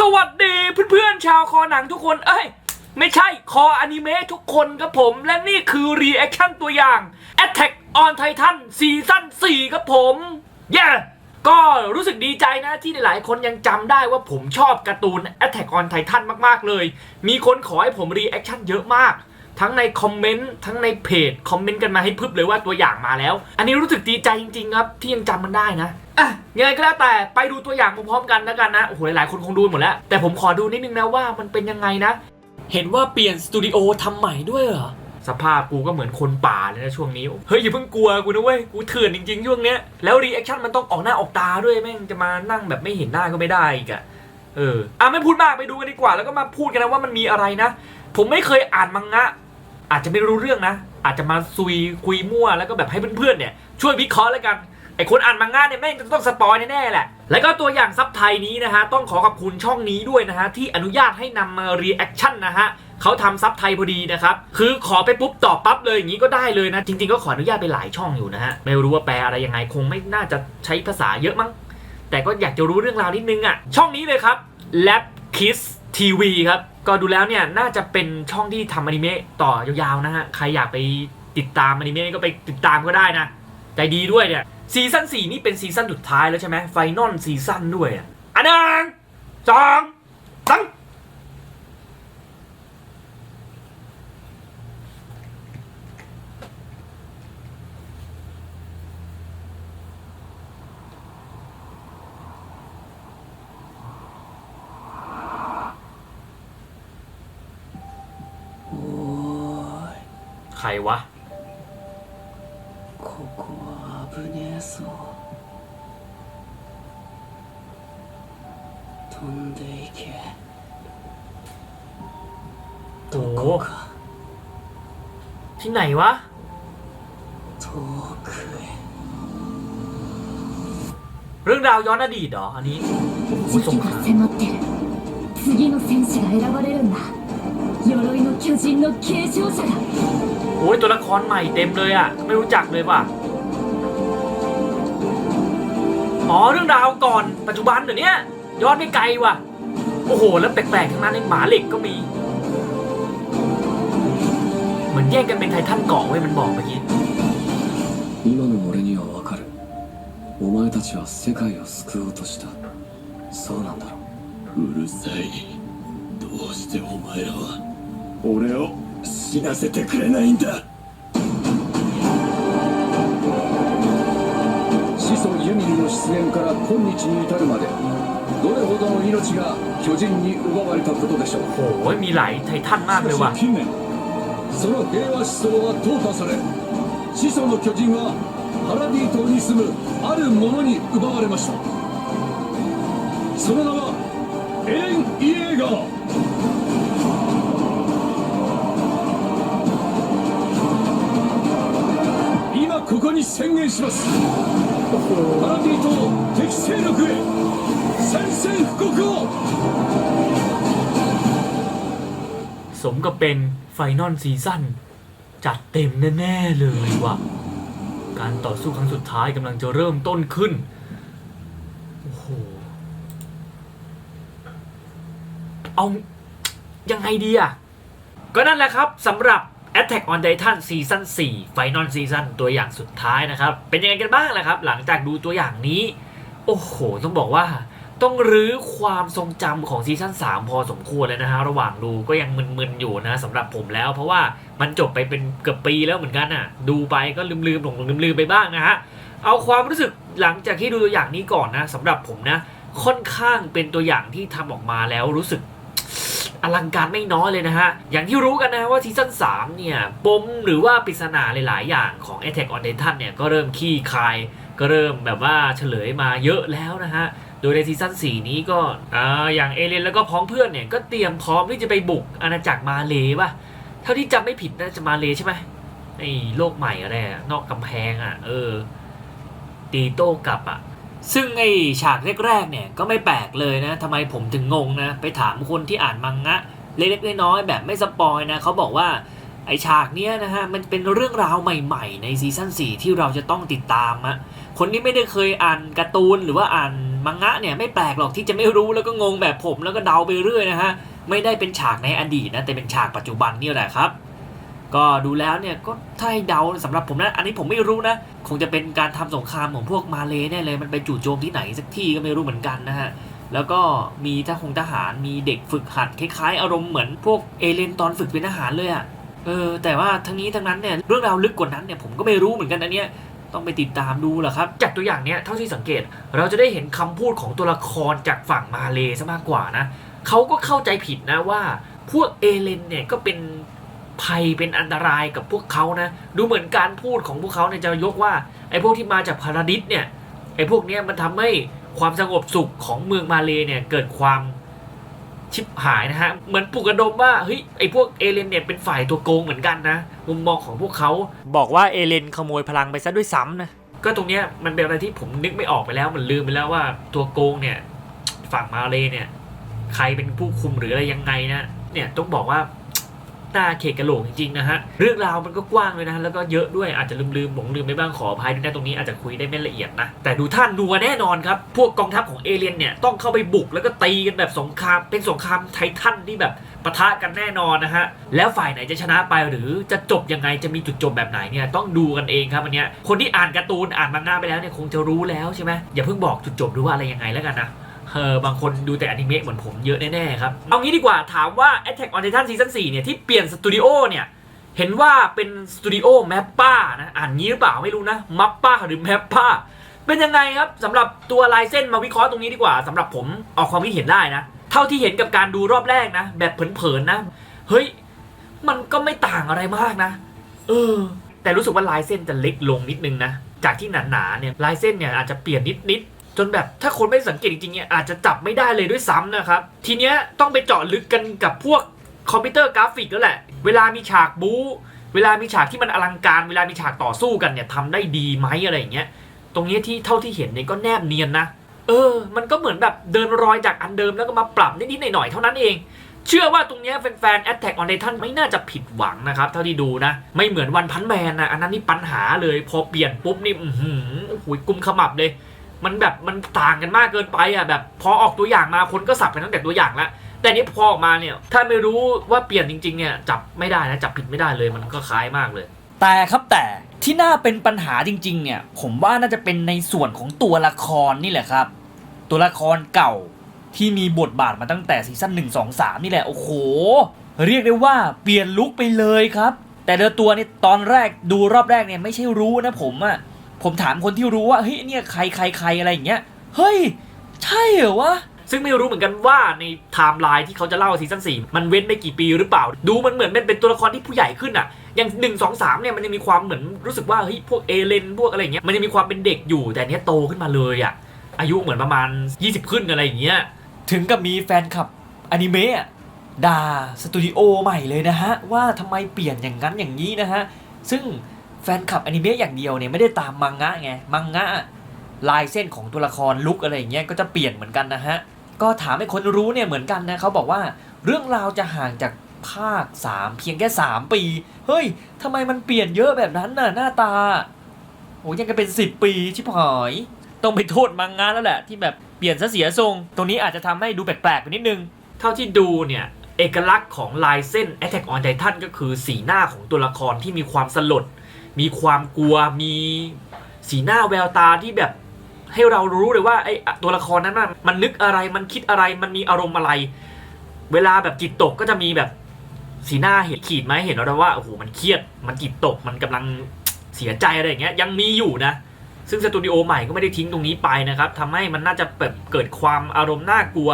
สวัสดีเพื่อนๆชาวคอหนังทุกคน เอ้ย ไม่ใช่คออนิเมะทุกคนครับผม และนี่คือรีแอคชั่นตัวอย่าง Attack on Titan ซีซั่น4ครับผมเย้ก็รู้สึกดีใจนะที่หลายๆคนยังจำได้ว่าผมชอบการ์ตูน Attack on Titan มากๆเลย มีคนขอให้ผมรีแอคชั่นเยอะมาก ทั้งในคอมเมนต์ทั้งในเพจ คอมเมนต์กันมาให้พึบเลยว่าตัวอย่างมาแล้ว อันนี้รู้สึกดีใจจริงๆครับที่ยังจำมันได้นะ อะยังไงก็แล้วแต่ไปดูตัวอย่างพร้อมๆกันแล้วกันนะโอ้โหหลายๆคนคงดูหมดแล้ว แต่ผมขอดูนิดนึงนะว่ามันเป็นยังไงนะ เห็นว่าเปลี่ยนสตูดิโอทำใหม่ด้วยเหรอสภาพกูก็เหมือนคนป่าเลยนะช่วงนี้เฮ้ยอย่าเพิ่งกลัวกูนะเว้ยกูเถื่อนจริงๆช่วงเนี้ยแล้วรีแอคชั่นมันต้องออกหน้าออกตาด้วยแม่งจะมานั่งแบบไม่เห็นหน้าก็ไม่ได้อีกอะเอออะไม่พูดมากไปดูกันดีกว่าแล้วก็มาพูดกันนะว่ามันมีอะไรนะ ผมไม่เคยอ่านมังงะ อาจจะไม่รู้เรื่องนะ อาจจะมาซุยคุยมั่วแล้วก็แบบให้เพื่อนๆเนี่ยช่วยวิเคราะห์แล้วกัน ไอคนอ่านมังงะเนี่ยแม่งต้องสปอยแน่ๆแหละ แล้วก็ตัวอย่างซับไทยนี้นะฮะ ต้องขอขอบคุณช่องนี้ด้วยนะฮะ ที่อนุญาตให้นำมารีแอคชั่นนะฮะเขาทำซับไทยพอดีนะครับ คือขอไปปุ๊บตอบปั๊บเลยอย่างนี้ก็ได้เลยนะ จริง ๆ ก็ขออนุญาตไปหลายช่องอยู่นะฮะ ไม่รู้ว่าแปลอะไรยังไงคงไม่น่าจะใช้ภาษาเยอะมั้ง แต่ก็อยากจะรู้เรื่องราวนิดนึงอะ ช่องนี้เลยครับ Lab Kiss TV ครับ ก็ดูแล้วเนี่ยน่าจะเป็นช่องที่ทำอนิเมะต่อยาวๆนะฮะ ใครอยากไปติดตามอนิเมะก็ไปติดตามก็ได้นะ ใจดีด้วยเนี่ย ซีซั่นสี่นี่เป็นซีซั่นสุดท้ายแล้วใช่ไหมไฟนอลซีซั่นด้วยอะอันหนึ่งสองสามใครวะ 飛んでいけ โอ้ ど โห こか ที่ไหนวะ 遠くへ เรื่องราวย้อนอดีตเหรอ อันนี้โอ้โห 時 สง 期 ค が ราม 迫ってる次の戦士が選ばれるんだ鎧の巨人の継承者だ โอ้ยตัวละครใหม่เต็มเลยอ่ะ ไม่รู้จักเลยว่ะ อ๋อ เรื่องราวก่อนปัจจุบันเดี๋ยวนี้ย้อนไปไกลว่ะ โอ้โห แล้วแปลกๆทั้งนั้นในหมาเหล็กก็มี เหมือนแย่งกันเป็นไททันเกาะไว้ยมันบอกเมื่อกี้ 今の俺にはわかるお前たちは世界を救おうとしたそうなんだろうるさいどうしてお前らは俺を死なせてくれないんだ ミルの出現から今日に至るまでどれほどの命が巨人に奪われたことでしょう โอ้โห มีหลายไททันมากเลยว่ะ 近年その平和思想は淘汰され始祖の巨人はパラディ島に住むあるものに奪われましたその名はエレン・イエーガー に宣言しますパラディ島敵勢力へ宣戦布告を สมกับเป็นไฟนอลซีซั่นจัดเต็มแน่ๆเลยว่ะ การต่อสู้ครั้งสุดท้ายกำลังจะเริ่มต้นขึ้น โอ้โห เอายังไงดีอ่ะ ก็นั่นแหละครับสำหรับ Attack on Titan ซีซั่น4 Final Season ตัวอย่างสุดท้ายนะครับ เป็นยังไงกันบ้างล่ะครับ หลังจากดูตัวอย่างนี้ โอ้โห ต้องบอกว่า ต้องรื้อความทรงจำของซีซั่น3 พอสมควรเลยนะฮะ ระหว่างดูก็ยังมึนๆอยู่นะสำหรับผมแล้ว เพราะว่ามันจบไปเป็นเกือบปีแล้วเหมือนกันน่ะ ดูไปก็ลืมๆหลงๆลืมๆไปบ้างนะฮะ เอาความรู้สึกหลังจากที่ดูตัวอย่างนี้ก่อนนะสำหรับผมนะ ค่อนข้างเป็นตัวอย่างที่ทำออกมาแล้วรู้สึก อลังการไม่น้อยเลยนะฮะ อย่างที่รู้กันนะว่าซีซั่น3เนี่ยปมหรือว่าปริศนาหลาย ๆ อย่างของ Attack on Titan เนี่ยก็เริ่มขี้คาย ก็เริ่มแบบว่าเฉลยมาเยอะแล้วนะฮะโดยในซีซั่น4 นี้ก็ออย่างเอเลนแล้วก็พ้องเพื่อนเนี่ยก็เตรียมพร้อมที่จะไปบุกอาณาจักรมาเลป่ะ เท่าที่จำไม่ผิดน่าจะมาเลใช่ไหมไอ้โลกใหม่อะไรนอกกำแพงอะ เออตีโต้กลับอะ ซึ่งไอฉากแรกๆเนี่ยก็ไม่แปลกเลยนะทำไมผมถึงงงนะไปถามคนที่อ่านมังงะเล็กๆน้อยๆแบบไม่สปอยนะเขาบอกว่าไอฉากเนี้ยนะฮะมันเป็นเรื่องราวใหม่ๆ ในซีซั่น4ที่เราจะต้องติดตามอะคนที่ไม่ได้เคยอ่านการ์ตูนหรือว่าอ่านมังงะเนี่ยไม่แปลกหรอกที่จะไม่รู้แล้วก็งงแบบผมแล้วก็เดาไปเรื่อยนะฮะไม่ได้เป็นฉากในอดีตนะแต่เป็นฉากปัจจุบันนี่แหละครับ ก็ดูแล้วเนี่ยก็ถ้าให้เดาสำหรับผมนะอันนี้ผมไม่รู้นะ คงจะเป็นการทำสงครามของพวกมาเลย์แน่เลย มันไปจู่โจมที่ไหนสักที่ก็ไม่รู้เหมือนกันนะฮะแล้วก็มีทหงทหารมีเด็กฝึกหัดคล้ายๆ อารมณ์เหมือนพวกเอเลนตอนฝึกเป็นทหารเลยอะ่ะเออแต่ว่าทั้งนี้ทั้งนั้นเนี่ยเรื่องราวลึกกว่านั้นเนี่ยผมก็ไม่รู้เหมือนกันอันเนี้ยต้องไปติดตามดูแหละครับ จากตัวอย่างเนี้ยเท่าที่สังเกต เราจะได้เห็นคำพูดของตัวละครจากฝั่งมาเลซะมากกว่านะเขาก็เข้าใจผิดนะว่าพวกเอเลนเนี่ยก็เป็น ภัยเป็นอันตรายกับพวกเขานะ ดูเหมือนการพูดของพวกเขาเนี่ยจะยกว่าไอ้พวกที่มาจากพาราดิสเนี่ยไอ้พวกเนี้ยมันทำให้ความสงบสุขของเมืองมาเลเนี่ยเกิดความชิบหายนะฮะ เหมือนปลุกระดมว่าเฮ้ยไอ้พวกเอเลนเนี่ยเป็นฝ่ายตัวโกงเหมือนกันนะมุมมองของพวกเขาบอกว่าเอเลนขโมยพลังไปซะด้วยซ้ำนะก็ตรงเนี้ยมันเป็นอะไรที่ผมนึกไม่ออกไปแล้วมันลืมไปแล้วว่าตัวโกงเนี่ยฝั่งมาเลเนี่ยใครเป็นผู้คุมหรืออะไรยังไงนะเนี่ยต้องบอกว่า หน้าเขกกระโหลกจริงๆนะฮะเรื่องราวมันก็กว้างเลยนะแล้วก็เยอะด้วยอาจจะลืมๆหลงลืมไปบ้างขออภัยด้วยนะตรงนี้อาจจะคุยได้ไม่ละเอียดนะแต่ดูท่านดูแน่นอนครับพวกกองทัพของเอเลียนเนี่ยต้องเข้าไปบุกแล้วก็ตีกันแบบสงครามเป็นสงครามไททันที่แบบปะทะกันแน่นอนนะฮะ แล้วฝ่ายไหนจะชนะไปหรือจะจบยังไงจะมีจุดจบแบบไหนเนี่ยต้องดูกันเองครับอันเนี้ยคนที่อ่านการ์ตูนอ่านมังงะไปแล้วเนี่ยคงจะรู้แล้วใช่ไหมอย่าเพิ่งบอกจุดจบหรือว่าอะไรยังไงแล้วกันนะ เออบางคนดูแต่อนิเมะเหมือนผมเยอะแน่ๆครับ เอางี้ดีกว่าถามว่า Attack on Titan Season 4เนี่ยที่เปลี่ยนสตูดิโอเนี่ย เห็นว่าเป็นสตูดิโอแมปป้านะอ่านงี้หรือเปล่าไม่รู้นะมัปป้าหรือแมปป้าเป็นยังไงครับสำหรับตัวลายเส้นมาวิเคราะห์ตรงนี้ดีกว่าสำหรับผมออกความคิดเห็นได้นะ เท่าที่เห็นกับการดูรอบแรกนะ แบบเผินๆนะ เฮ้ย มันก็ไม่ต่างอะไรมากนะ เออ แต่รู้สึกว่าลายเส้นจะเล็กลงนิดนึงนะ จากที่หนาๆเนี่ยลายเส้นเนี่ยอาจจะเปลี่ยนนิดๆ จนแบบถ้าคนไม่สังเกตจริงๆเนี่ยอาจจะจับไม่ได้เลยด้วยซ้ำนะครับ ทีเนี้ยต้องไปเจาะลึกกันกับพวกคอมพิวเตอร์กราฟิกแล้วแหละ เวลามีฉากบู๊เวลามีฉากที่มันอลังการเวลามีฉากต่อสู้กันเนี่ยทำได้ดีไหมอะไรอย่างเงี้ยตรงเนี้ยที่เท่าที่เห็นเนี่ยก็แนบเนียนนะ เออ มันก็เหมือนแบบเดินรอยจากอันเดิมแล้วก็มาปรับนิดๆหน่อยๆเท่านั้นเอง เชื่อว่าตรงเนี้ยแฟนๆ Attack on Titan ไม่น่าจะผิดหวังนะครับ เท่าที่ดูนะ ไม่เหมือนวันพันแมนนะอันนั้นนี่ปัญหาเลย พอเปลี่ยนปุ๊บนี่อือหือโอ้โหกุมขมับเลย มันแบบมันต่างกันมากเกินไปอะแบบพอออกตัวอย่างมาคนก็สับไปตั้งแต่ตัวอย่างล้วแต่นี่พอออกมาเนี่ยถ้าไม่รู้ว่าเปลี่ยนจริง ๆ เนี่ยจับไม่ได้นะจับผิดไม่ได้เลยมันก็คล้ายมากเลย แต่ครับแต่ที่น่าเป็นปัญหาจริง ๆ เนี่ย ผมว่าน่าจะเป็นในส่วนของตัวละครนี่แหละครับ ตัวละครเก่าที่มีบทบาทมาตั้งแต่ซีซั่น1 2 3 นี่แหละโอ้โห เรียกได้ว่าเปลี่ยนลุคไปเลยครับ แต่เดอตัวนี่ตอนแรกดูรอบแรกเนี่ยไม่ใช่รู้นะผมอะ ผมถามคนที่รู้ว่าเฮ้ยเนี่ยใครใครใครอะไรอย่างเงี้ยเฮ้ย ใช่เหรอวะซึ่งไม่รู้เหมือนกันว่าในไทม์ไลน์ที่เขาจะเล่าซีซั่น4มันเว้นไปกี่ปีหรือเปล่า ดูมันเหมือนเป็นเป็นตัวละครที่ผู้ใหญ่ขึ้นอะอย่างหนึ่งสองสามเนี่ยมันยังมีความเหมือนรู้สึกว่าเฮ้ยพวกเอเลนพวกอะไรอย่างเงี้ยมันยังมีความเป็นเด็กอยู่แต่เนี้ยโตขึ้นมาเลยอะอายุเหมือนประมาณ 20 ขึ้นอะไรอย่างเงี้ยถึงกับมีแฟนคลับอนิเมะอะด่าสตูดิโอใหม่เลยนะฮะว่าทำไมเปลี่ยนอย่างนั้นอย่างนี้นะฮะซึ่ง แฟนคลับอนิเมะอย่างเดียวเนี่ยไม่ได้ตามมังงะไง มังงะลายเส้นของตัวละครลุกอะไรอย่างเงี้ยก็จะเปลี่ยนเหมือนกันนะฮะ ก็ถามให้คนรู้เนี่ยเหมือนกันนะเขาบอกว่าเรื่องราวจะห่างจากภาค 3 เพียงแค่ 3 ปี เฮ้ยทำไมมันเปลี่ยนเยอะแบบนั้นน่ะหน้าตาโอ้ยังกันเป็น 10 ปีชิบหาย ต้องไปโทษมังงะแล้วแหละ ที่แบบเปลี่ยนซะเสียทรง ตรงนี้อาจจะทำให้ดูแปลกๆไปนิดนึง เท่าที่ดูเนี่ยเอกลักษณ์ของลายเส้น Attack on Titan ก็คือสีหน้าของตัวละครที่มีความสลด มีความกลัวมีสีหน้าแววตาที่แบบให้เรารู้เลยว่าไอ้ตัวละครนั้นมันนึกอะไรมันคิดอะไรมันมีอารมณ์อะไร เวลาแบบจิตตกก็จะมีแบบสีหน้าเห็นขีดไหมเห็นแล้วว่าโอ้โหมันเครียด มันจิตตกมันกำลังเสียใจอะไรอย่างเงี้ยยังมีอยู่นะ ซึ่งสตูดิโอใหม่ก็ไม่ได้ทิ้งตรงนี้ไปนะครับทำให้มันน่าจะแบบเกิดความอารมณ์น่ากลัว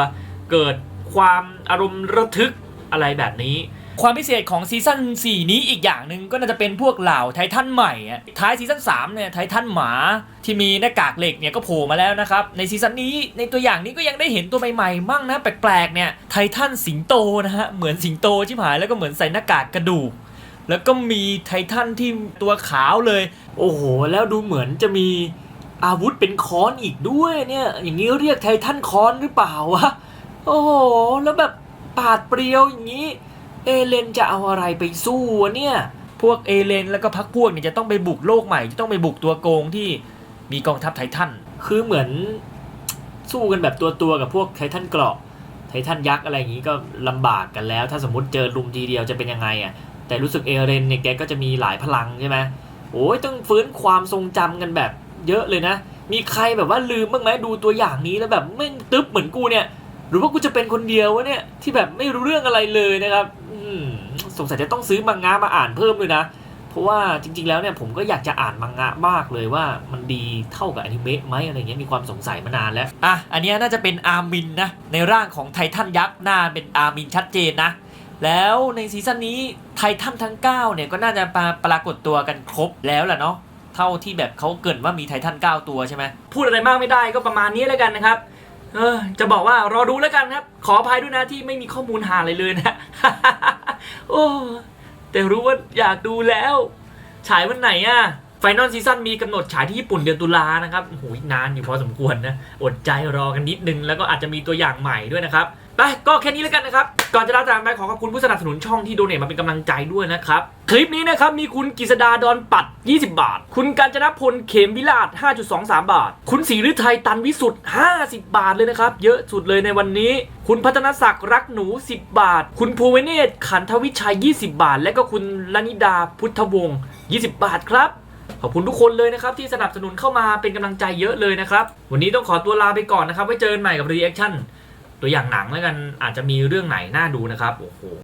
เกิดความอารมณ์ระทึกอะไรแบบนี้ ความพิเศษของซีซั่น4 นี้อีกอย่างหนึ่งก็น่าจะเป็นพวกเหล่าไททันใหม่อะท้ายซีซั่น3เนี่ยไททันหมาที่มีหน้ากากเหล็กเนี่ยก็โผล่มาแล้วนะครับ ในซีซั่นนี้ในตัวอย่างนี้ก็ยังได้เห็นตัวใหม่ๆมั่งนะแปลกๆเนี่ยไททันสิงโตนะฮะเหมือนสิงโตชิบหายแล้วก็เหมือนใส่หน้ากากกระดูกแล้วก็มีไททันที่ตัวขาวเลย โอ้โห แล้วดูเหมือนจะมีอาวุธเป็นค้อนอีกด้วยเนี่ย อย่างนี้เรียกไททันค้อนหรือเปล่าวะ โอ้โห แล้วแบบปาดเปรียวอย่างนี้ เอเลนจะเอาอะไรไปสู้เนี่ย พวกเอเลนแล้วก็พักพวกเนี่ยจะต้องไปบุกโลกใหม่ จะต้องไปบุกตัวโกงที่มีกองทัพไททัน คือเหมือนสู้กันแบบตัวตัวกับพวกไททันเกราะ ไททันยักษ์อะไรอย่างนี้ก็ลำบากกันแล้ว ถ้าสมมติเจอลุมทีเดียวจะเป็นยังไงอะ แต่รู้สึกเอเรนเนี่ยแกก็จะมีหลายพลังใช่ไหมโอ้ยต้องฟื้นความทรงจำกันแบบเยอะเลยนะ มีใครแบบว่าลืมบ้างไหมดูตัวอย่างนี้แล้วแบบไม่ตึ๊บเหมือนกูเนี่ย หรือว่ากูจะเป็นคนเดียววะเนี่ยที่แบบไม่รู้เรื่องอะไรเลยนะครับสงสัยจะต้องซื้อมังงะมาอ่านเพิ่มเลยนะ เพราะว่าจริง ๆ แล้วเนี่ยผมก็อยากจะอ่านมังงะมากเลยว่ามันดีเท่ากับอนิเมะไหมอะไรเงี้ยมีความสงสัยมานานแล้วอะอันนี้น่าจะเป็นอาร์มินนะในร่างของไททันยักษ์หน้าเป็นอาร์มินชัดเจนนะแล้วในซีซั่นนี้ไททันทั้ง9เนี่ยก็น่าจะมาปรากฏตัวกันครบแล้วแหละเนาะเท่าที่แบบเขาเกินว่ามีไททัน9ตัวใช่ไหมพูดอะไรมากไม่ได้ก็ประมาณนี้แล้วกันนะครับ เออจะบอกว่ารอดูแล้วกันครับ ขออภัยด้วยนะที่ไม่มีข้อมูลหาอะไรเลยนะ โอ้แต่รู้ว่าอยากดูแล้ว ฉายวันไหนอะไฟนอลซีซั่นมีกำหนดฉายที่ญี่ปุ่นเดือนตุลานะครับโอ้โหนานอยู่พอสมควรนะ อดใจรอกันนิดนึง แล้วก็อาจจะมีตัวอย่างใหม่ด้วยนะครับ ไปก็แค่นี้แล้วกันนะครับ ก่อนจะลาจากไปขอขอบคุณผู้สนับสนุนช่องที่โดเนทมาเป็นกำลังใจด้วยนะครับ คลิปนี้นะครับ มีคุณกิษดาดอนปัด 20 บาท คุณกาญจนพลเขมวิลาศ5.23 บาท คุณศรีฤทัยตันวิสุทธ์50 บาทเลยนะครับ เยอะสุดเลยในวันนี้ คุณพัฒนศักดิ์รักหนู 10 บาท คุณภูเวเนศขันทวิชัย 20 บาท และก็คุณลนิดาพุทธวงศ์20 บาทครับขอบคุณทุกคนเลยนะครับ ที่สนับสนุนเข้ามาเป็นกำลังใจเยอะเลยนะครับ วันนี้ต้องขอตัวลาไปก่อนนะครับไว้เจอกันใหม่กับรีแอคชั่น ตัวอย่างหนังแล้วกันอาจจะมีเรื่องไหนน่าดูนะครับโอ้โห